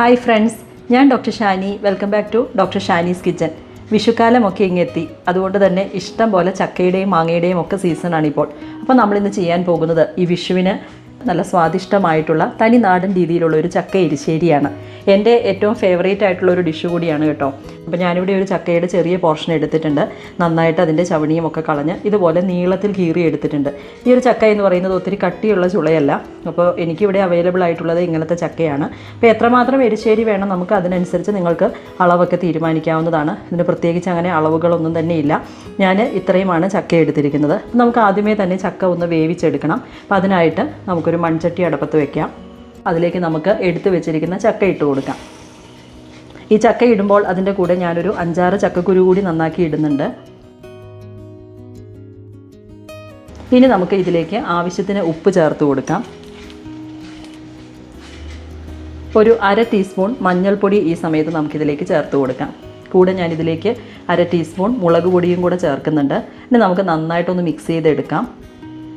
Hi friends ഞാൻ doctor Shani. Welcome back to doctor Shani's kitchen വിഷുക്കാലമൊക്കെ ഇങ്ങെത്തി. അതുകൊണ്ട് തന്നെ ഇഷ്ടം പോലെ ചക്കയുടെയും മാങ്ങയുടെയും ഒക്കെ സീസണാണ് ഇപ്പോൾ. അപ്പോൾ നമ്മളിന്ന് ചെയ്യാൻ പോകുന്നത് ഈ വിഷുവിന് നല്ല സ്വാദിഷ്ടമായിട്ടുള്ള തനി നാടൻ രീതിയിലുള്ള ഒരു ചക്ക എരിശ്ശേരിയാണ്. എന്റെ ഏറ്റവും ഫേവറേറ്റ് ആയിട്ടുള്ള ഒരു ഡിഷ് കൂടിയാണ് കേട്ടോ. അപ്പോൾ ഞാനിവിടെ ഒരു ചക്കയുടെ ചെറിയ പോർഷൻ എടുത്തിട്ടുണ്ട്. നന്നായിട്ട് അതിന്റെ ചവണിയും ഒക്കെ കളഞ്ഞ് ഇതുപോലെ നീളത്തിൽ കീറി എടുത്തിട്ടുണ്ട്. ഈ ഒരു ചക്ക എന്ന് പറയുന്നത് ഒത്തിരി കട്ടിയുള്ള ചുളയല്ല. അപ്പോൾ എനിക്കിവിടെ അവൈലബിൾ ആയിട്ടുള്ളത് ഇങ്ങനത്തെ ചക്കയാണ്. അപ്പോൾ എത്രമാത്രം എരിശ്ശേരി വേണം നമുക്ക് അതിനനുസരിച്ച് നിങ്ങൾക്ക് അളവൊക്കെ തീരുമാനിക്കാവുന്നതാണ്. ഇതിന് പ്രത്യേകിച്ച് അങ്ങനെ അളവുകളൊന്നും തന്നെ ഇല്ല. ഞാൻ ഇത്രയുമാണ് ചക്ക എടുത്തിരിക്കുന്നത്. നമുക്ക് ആദ്യമേ തന്നെ ചക്ക ഒന്ന് വേവിച്ചെടുക്കണം. അപ്പോൾ അതിനായിട്ട് നമുക്കൊരു മൺചട്ടി അടപ്പത്ത് വെക്കാം. അതിലേക്ക് നമുക്ക് എടുത്തു വെച്ചിരിക്കുന്ന ചക്ക ഇട്ട് കൊടുക്കാം. ഈ ചക്ക ഇടുമ്പോൾ അതിന്റെ കൂടെ ഞാനൊരു അഞ്ചാറ് ചക്കക്കുരു കൂടി നന്നാക്കി ഇടുന്നുണ്ട്. ഇനി നമുക്ക് ഇതിലേക്ക് ആവശ്യത്തിന് ഉപ്പ് ചേർത്ത് കൊടുക്കാം. ഒരു അര ടീസ്പൂൺ മഞ്ഞൾപ്പൊടി ഈ സമയത്ത് നമുക്കിതിലേക്ക് ചേർത്ത് കൊടുക്കാം. കൂടെ ഞാനിതിലേക്ക് അര ടീസ്പൂൺ മുളക് പൊടിയും കൂടെ ചേർക്കുന്നുണ്ട്. ഇനി നമുക്ക് നന്നായിട്ടൊന്ന് മിക്സ് ചെയ്തെടുക്കാം.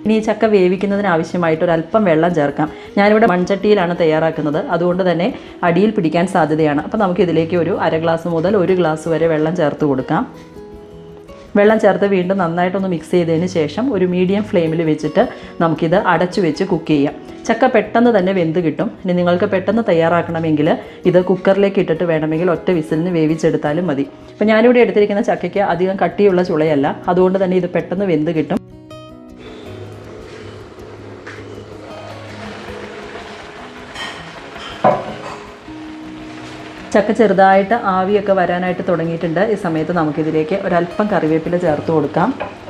ഇനി ചക്ക വേവിക്കുന്നതിന് ആവശ്യമായിട്ട് ഒരു അല്പം വെള്ളം ചേർക്കാം. ഞാനിവിടെ മൺചട്ടിയിലാണ് തയ്യാറാക്കുന്നത്. അതുകൊണ്ട് തന്നെ അടിയിൽ പിടിക്കാൻ സാധ്യതയാണ്. അപ്പോൾ നമുക്ക് ഇതിലേക്ക് ഒരു അര ഗ്ലാസ് മുതൽ ഒരു ഗ്ലാസ് വരെ വെള്ളം ചേർത്ത് കൊടുക്കാം. വെള്ളം ചേർത്ത് വീണ്ടും നന്നായിട്ടൊന്ന് മിക്സ് ചെയ്തതിന് ശേഷം ഒരു മീഡിയം ഫ്ലെയിമിൽ വെച്ചിട്ട് നമുക്കിത് അടച്ചു വെച്ച് കുക്ക് ചെയ്യാം. ചക്ക പെട്ടെന്ന് തന്നെ വെന്ത് കിട്ടും. ഇനി നിങ്ങൾക്ക് പെട്ടെന്ന് തയ്യാറാക്കണമെങ്കിൽ ഇത് കുക്കറിലേക്ക് ഇട്ടിട്ട് വേണമെങ്കിൽ ഒറ്റ വിസിലിന് വേവിച്ചെടുത്താലും മതി. അപ്പോൾ ഞാനിവിടെ എടുത്തിരിക്കുന്ന ചക്കയ്ക്ക് അധികം കട്ടിയുള്ള ചുളയല്ല. അതുകൊണ്ട് തന്നെ ഇത് പെട്ടെന്ന് വെന്ത് കിട്ടും. ചക്ക ചെറുതായിട്ട് ആവിയൊക്കെ വരാനായിട്ട് തുടങ്ങിയിട്ടുണ്ട്. ഈ സമയത്ത് നമുക്കിതിലേക്ക് ഒരല്പം കറിവേപ്പില ചേർത്ത് കൊടുക്കാം.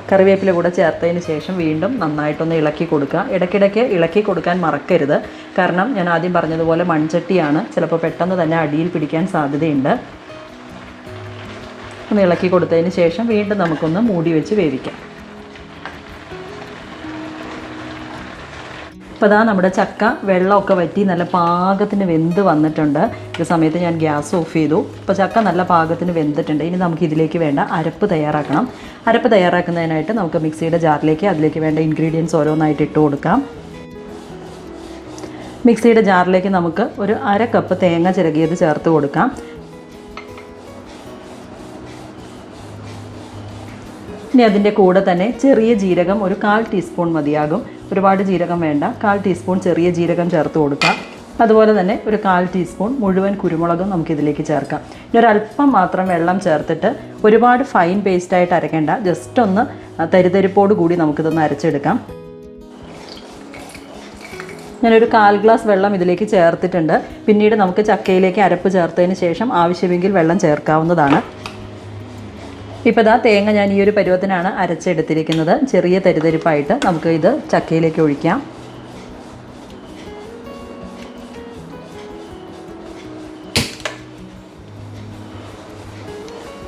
കറിവേപ്പില കൂടെ ചേർത്തതിന് ശേഷം വീണ്ടും നന്നായിട്ടൊന്ന് ഇളക്കി കൊടുക്കുക. ഇടയ്ക്കിടയ്ക്ക് ഇളക്കി കൊടുക്കാൻ മറക്കരുത്. കാരണം ഞാൻ ആദ്യം പറഞ്ഞതുപോലെ മൺചട്ടിയാണ്. ചിലപ്പോൾ പെട്ടെന്ന് തന്നെ അടിയിൽ പിടിക്കാൻ സാധ്യതയുണ്ട്. ഒന്ന് ഇളക്കി കൊടുത്തതിന് ശേഷം വീണ്ടും നമുക്കൊന്ന് മൂടി വെച്ച് വേവിക്കാം. അപ്പോൾ അതാ നമ്മുടെ ചക്ക വെള്ളമൊക്കെ വറ്റി നല്ല പാകത്തിന് വെന്ത് വന്നിട്ടുണ്ട്. ഈ സമയത്ത് ഞാൻ ഗ്യാസ് ഓഫ് ചെയ്തു. ഇപ്പോൾ ചക്ക നല്ല പാകത്തിന് വെന്തിട്ടുണ്ട്. ഇനി നമുക്ക് ഇതിലേക്ക് വേണ്ട അരപ്പ് തയ്യാറാക്കണം. അരപ്പ് തയ്യാറാക്കുന്നതിനായിട്ട് നമുക്ക് മിക്സിയുടെ ജാറിലേക്ക് അതിലേക്ക് വേണ്ട ഇൻഗ്രീഡിയൻസ് ഓരോന്നായിട്ട് ഇട്ട് കൊടുക്കാം. മിക്സിയുടെ ജാറിലേക്ക് നമുക്ക് ഒരു അര കപ്പ് തേങ്ങ ചിരകിയത് ചേർത്ത് കൊടുക്കാം. ഇനി അതിന്റെ കൂടെ തന്നെ ചെറിയ ജീരകം ഒരു കാൽ ടീസ്പൂൺ മതിയാകും. ഒരുപാട് ജീരകം വേണ്ട. കാൽ ടീസ്പൂൺ ചെറിയ ജീരകം ചേർത്ത് കൊടുക്കാം. അതുപോലെ തന്നെ ഒരു കാൽ ടീസ്പൂൺ മുഴുവൻ കുരുമുളകും നമുക്കിതിലേക്ക് ചേർക്കാം. ഇനി ഒരല്പം മാത്രം വെള്ളം ചേർത്തിട്ട് ഒരുപാട് ഫൈൻ പേസ്റ്റായിട്ട് അരയ്ക്കേണ്ട ജസ്റ്റ് ഒന്ന് തരിതരിപ്പോട് കൂടി നമുക്കിതൊന്ന് അരച്ചെടുക്കാം. ഞാനൊരു കാൽ ഗ്ലാസ് വെള്ളം ഇതിലേക്ക് ചേർത്തിട്ടുണ്ട്. പിന്നീട് നമുക്ക് ചക്കയിലേക്ക് അരപ്പ് ചേർത്തതിന് ശേഷം ആവശ്യമെങ്കിൽ വെള്ളം ചേർക്കാവുന്നതാണ്. ഇപ്പോൾ ഇതാ തേങ്ങ ഞാൻ ഈ ഒരു പരുവത്തിനാണ് അരച്ചെടുത്തിരിക്കുന്നത്. ചെറിയ തരിതരിപ്പായിട്ട് നമുക്ക് ഇത് ചക്കയിലേക്ക് ഒഴിക്കാം.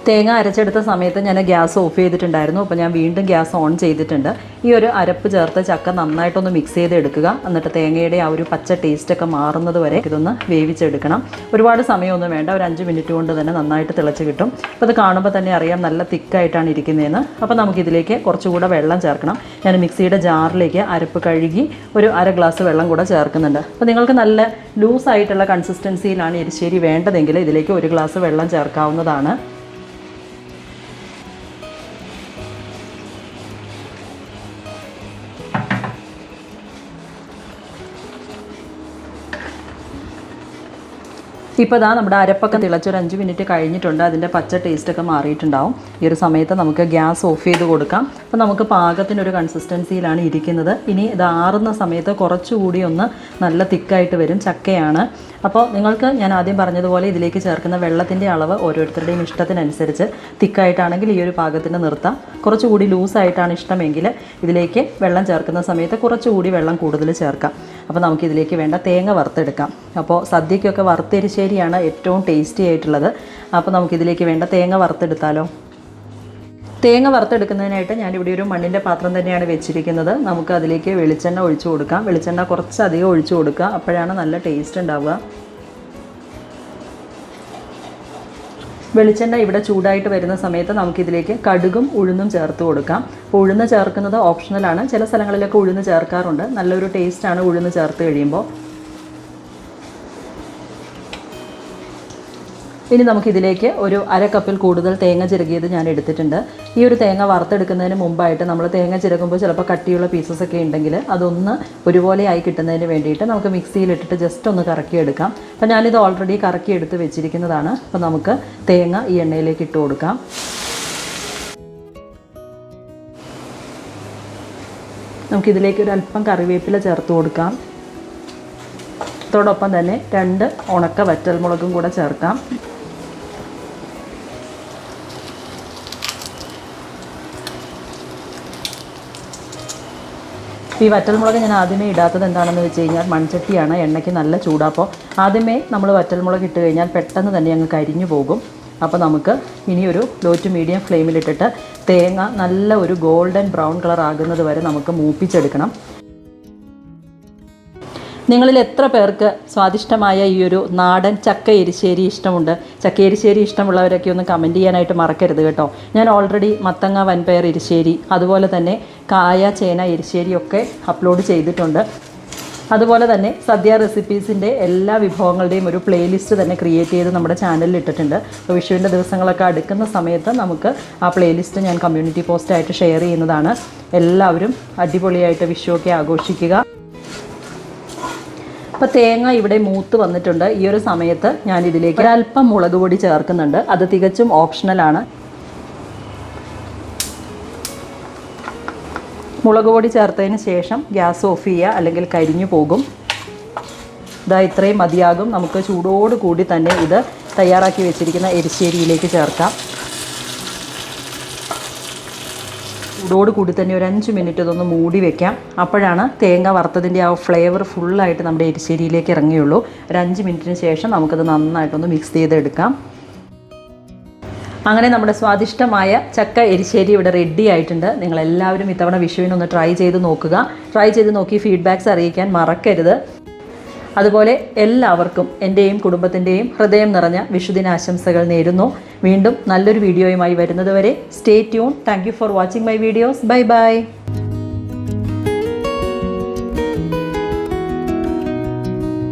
തേങ്ങ അരച്ചെടുത്ത സമയത്ത് ഞാൻ ഗ്യാസ് ഓഫ് ചെയ്തിട്ടുണ്ടായിരുന്നു. അപ്പോൾ ഞാൻ വീണ്ടും ഗ്യാസ് ഓൺ ചെയ്തിട്ടുണ്ട്. ഈ ഒരു അരപ്പ് ചേർത്ത് ചക്ക നന്നായിട്ടൊന്ന് മിക്സ് ചെയ്തെടുക്കുക. എന്നിട്ട് തേങ്ങയുടെ ആ ഒരു പച്ച ടേസ്റ്റൊക്കെ മാറുന്നത് വരെ ഇതൊന്ന് വേവിച്ചെടുക്കണം. ഒരുപാട് സമയമൊന്നും വേണ്ട. ഒരു അഞ്ച് മിനിറ്റ് കൊണ്ട് തന്നെ നന്നായിട്ട് തിളച്ച് കിട്ടും. അപ്പോൾ അത് കാണുമ്പോൾ തന്നെ അറിയാം നല്ല തിക്കായിട്ടാണ് ഇരിക്കുന്നതെന്ന് അപ്പോൾ നമുക്കിതിലേക്ക് കുറച്ചുകൂടെ വെള്ളം ചേർക്കണം. ഞാൻ മിക്സിയുടെ ജാറിലേക്ക് അരപ്പ് കഴുകി ഒരു അര ഗ്ലാസ് വെള്ളം കൂടെ ചേർക്കുന്നുണ്ട്. അപ്പോൾ നിങ്ങൾക്ക് നല്ല ലൂസായിട്ടുള്ള കൺസിസ്റ്റൻസിയിലാണ് എരിശ്ശേരി വേണ്ടതെങ്കിൽ ഇതിലേക്ക് ഒരു ഗ്ലാസ് വെള്ളം ചേർക്കാവുന്നതാണ്. ഇപ്പോൾ ഇതാ നമ്മുടെ അരപ്പൊക്കെ തിളച്ചൊരു അഞ്ച് മിനിറ്റ് കഴിഞ്ഞിട്ടുണ്ട്. അതിന്റെ പച്ച ടേസ്റ്റൊക്കെ മാറിയിട്ടുണ്ടാവും. ഈ ഒരു സമയത്ത് നമുക്ക് ഗ്യാസ് ഓഫ് ചെയ്ത് കൊടുക്കാം. അപ്പോൾ നമുക്ക് പാകത്തിനൊരു കൺസിസ്റ്റൻസിയിലാണ് ഇരിക്കുന്നത്. ഇനി ഇത് ആറുന്ന സമയത്ത് കുറച്ചുകൂടി ഒന്ന് നല്ല തിക്കായിട്ട് വരും. ചക്കയാണ്. അപ്പോൾ നിങ്ങൾക്ക് ഞാൻ ആദ്യം പറഞ്ഞതുപോലെ ഇതിലേക്ക് ചേർക്കുന്ന വെള്ളത്തിന്റെ അളവ് ഓരോരുത്തരുടെയും ഇഷ്ടത്തിനനുസരിച്ച് തിക്കായിട്ടാണെങ്കിൽ ഈ ഒരു പാകത്തിന് നിർത്താം. കുറച്ചുകൂടി ലൂസായിട്ടാണ് ഇഷ്ടമെങ്കിൽ ഇതിലേക്ക് വെള്ളം ചേർക്കുന്ന സമയത്ത് കുറച്ചുകൂടി വെള്ളം കൂടുതൽ ചേർക്കാം. അപ്പോൾ നമുക്കിതിലേക്ക് വേണ്ട തേങ്ങ വറുത്തെടുക്കാം. അപ്പോൾ സദ്യക്കൊക്കെ വറുത്തെരിശ്ശേരിയാണ് ഏറ്റവും ടേസ്റ്റി ആയിട്ടുള്ളത്. അപ്പോൾ നമുക്കിതിലേക്ക് വേണ്ട തേങ്ങ വറുത്തെടുത്താലോ? തേങ്ങ വറുത്തെടുക്കുന്നതിനായിട്ട് ഞാനിവിടെ ഒരു മണ്ണിന്റെ പാത്രം തന്നെയാണ് വെച്ചിരിക്കുന്നത്. നമുക്ക് അതിലേക്ക് വെളിച്ചെണ്ണ ഒഴിച്ചു കൊടുക്കാം. വെളിച്ചെണ്ണ കുറച്ചധികം ഒഴിച്ചു കൊടുക്കുക. അപ്പോഴാണ് നല്ല ടേസ്റ്റ് ഉണ്ടാവുക. വെളിച്ചെണ്ണ ഇവിടെ ചൂടായിട്ട് വരുന്ന സമയത്ത് നമുക്കിതിലേക്ക് കടുകും ഉഴുന്നും ചേർത്ത് കൊടുക്കാം. അപ്പോൾ ഉഴുന്ന് ചേർക്കുന്നത് ഓപ്ഷണലാണ് ചില സ്ഥലങ്ങളിലൊക്കെ ഉഴുന്ന് ചേർക്കാറുണ്ട്. നല്ലൊരു ടേസ്റ്റാണ് ഉഴുന്ന് ചേർത്ത് കഴിയുമ്പോൾ. ഇനി നമുക്കിതിലേക്ക് ഒരു അര കപ്പിൽ കൂടുതൽ തേങ്ങ ചിരകിയത് ഞാൻ എടുത്തിട്ടുണ്ട്. ഈ ഒരു തേങ്ങ വറുത്തെടുക്കുന്നതിന് മുമ്പായിട്ട് നമ്മൾ തേങ്ങ ചിരകുമ്പോൾ ചിലപ്പോൾ കട്ടിയുള്ള പീസസ് ഒക്കെ ഉണ്ടെങ്കിൽ അതൊന്ന് ഒരുപോലെ ആയി കിട്ടുന്നതിന് വേണ്ടിയിട്ട് നമുക്ക് മിക്സിയിലിട്ടിട്ട് ജസ്റ്റ് ഒന്ന് കറക്കിയെടുക്കാം അപ്പോൾ ഞാനിത് ഓൾറെഡി കറക്കിയെടുത്ത് വെച്ചിരിക്കുന്നതാണ്. അപ്പോൾ നമുക്ക് തേങ്ങ ഈ എണ്ണയിലേക്ക് ഇട്ട് കൊടുക്കാം. നമുക്കിതിലേക്ക് ഒരു അല്പം കറിവേപ്പില ചേർത്ത് കൊടുക്കാം. അതോടൊപ്പം തന്നെ രണ്ട് ഉണക്ക വറ്റൽമുളകും കൂടെ ചേർക്കാം. ഈ വറ്റൽമുളക് ഞാൻ ആദ്യമേ ഇടാത്തത് എന്താണെന്ന് വെച്ച് കഴിഞ്ഞാൽ മൺചട്ടിയാണ് എണ്ണയ്ക്ക് നല്ല ചൂടാപ്പോൾ ആദ്യമേ നമ്മൾ വറ്റൽമുളക് ഇട്ട് കഴിഞ്ഞാൽ പെട്ടെന്ന് തന്നെ അങ്ങ് കരിഞ്ഞു പോകും. അപ്പോൾ നമുക്ക് ഇനിയൊരു ലോ ടു മീഡിയം ഫ്ലെയിമിലിട്ടിട്ട് തേങ്ങ നല്ല ഒരു ഗോൾഡൻ ബ്രൗൺ കളർ ആകുന്നത് വരെ നമുക്ക് മൂപ്പിച്ചെടുക്കണം. നിങ്ങളിൽ എത്ര പേർക്ക് സ്വാദിഷ്ടമായ ഈ ഒരു നാടൻ ചക്ക എരിശ്ശേരി ഇഷ്ടമുണ്ട്? ചക്ക എരിശ്ശേരി ഇഷ്ടമുള്ളവരൊക്കെ ഒന്ന് കമന്റ് ചെയ്യാനായിട്ട് മറക്കരുത് കേട്ടോ. ഞാൻ ഓൾറെഡി മത്തങ്ങ വൻപയർ എരിശ്ശേരി അതുപോലെ തന്നെ കായ ചേന എരിശ്ശേരി ഒക്കെ അപ്ലോഡ് ചെയ്തിട്ടുണ്ട്. അതുപോലെ തന്നെ സദ്യ റെസിപ്പീസിന്റെ എല്ലാ വിഭവങ്ങളുടെയും ഒരു പ്ലേലിസ്റ്റ് തന്നെ ക്രിയേറ്റ് ചെയ്ത് നമ്മുടെ ചാനലിൽ ഇട്ടിട്ടുണ്ട്. അപ്പോൾ വിഷുവിന്റെ ദിവസങ്ങളൊക്കെ അടുക്കുന്ന സമയത്ത് നമുക്ക് ആ പ്ലേലിസ്റ്റ് ഞാൻ കമ്മ്യൂണിറ്റി പോസ്റ്റായിട്ട് ഷെയർ ചെയ്യുന്നതാണ്. എല്ലാവരും അടിപൊളിയായിട്ട് വിഷുവൊക്കെ ആഘോഷിക്കുക. അപ്പോൾ തേങ്ങ ഇവിടെ മൂത്ത് വന്നിട്ടുണ്ട്. ഈ ഒരു സമയത്ത് ഞാൻ ഇതിലേക്ക് ഒരല്പം മുളക് പൊടി ചേർക്കുന്നുണ്ട്. അത് തികച്ചും ഓപ്ഷണലാണ് മുളക് പൊടി ചേർത്തതിന് ശേഷം ഗ്യാസ് ഓഫ് ചെയ്യുക. അല്ലെങ്കിൽ കരിഞ്ഞു പോകും. ഇതാ ഇത്രയും മതിയാകും. നമുക്ക് ചൂടോട് കൂടി തന്നെ ഇത് തയ്യാറാക്കി വെച്ചിരിക്കുന്ന എരിശ്ശേരിയിലേക്ക് ചേർക്കാം. ചൂടോട് കൂടി തന്നെ ഒരു അഞ്ച് മിനിറ്റ് ഇതൊന്ന് മൂടി വെക്കാം. അപ്പോഴാണ് തേങ്ങ വറുത്തതിന്റെ ആ ഫ്ലേവർ ഫുള്ളായിട്ട് നമ്മുടെ എരിശ്ശേരിയിലേക്ക് ഇറങ്ങിയുള്ളൂ. ഒരു അഞ്ച് മിനിറ്റിന് ശേഷം നമുക്കത് നന്നായിട്ടൊന്ന് മിക്സ് ചെയ്തെടുക്കാം. അങ്ങനെ നമ്മുടെ സ്വാദിഷ്ടമായ ചക്ക എരിശ്ശേരി ഇവിടെ റെഡി ആയിട്ടുണ്ട്. നിങ്ങളെല്ലാവരും ഇത്തവണ വിഷുവിനൊന്ന് ട്രൈ ചെയ്ത് നോക്കുക. ട്രൈ ചെയ്ത് നോക്കി ഫീഡ്ബാക്ക്സ് അറിയിക്കാൻ മറക്കരുത്. അതുപോലെ എല്ലാവർക്കും എന്റെയും കുടുംബത്തിന്റെയും ഹൃദയം നിറഞ്ഞ വിഷുദിനാശംസകൾ നേരുന്നു. വീണ്ടും നല്ലൊരു വീഡിയോയുമായി വരുന്നതുവരെ stay tune. Thank for watching my videos bye bye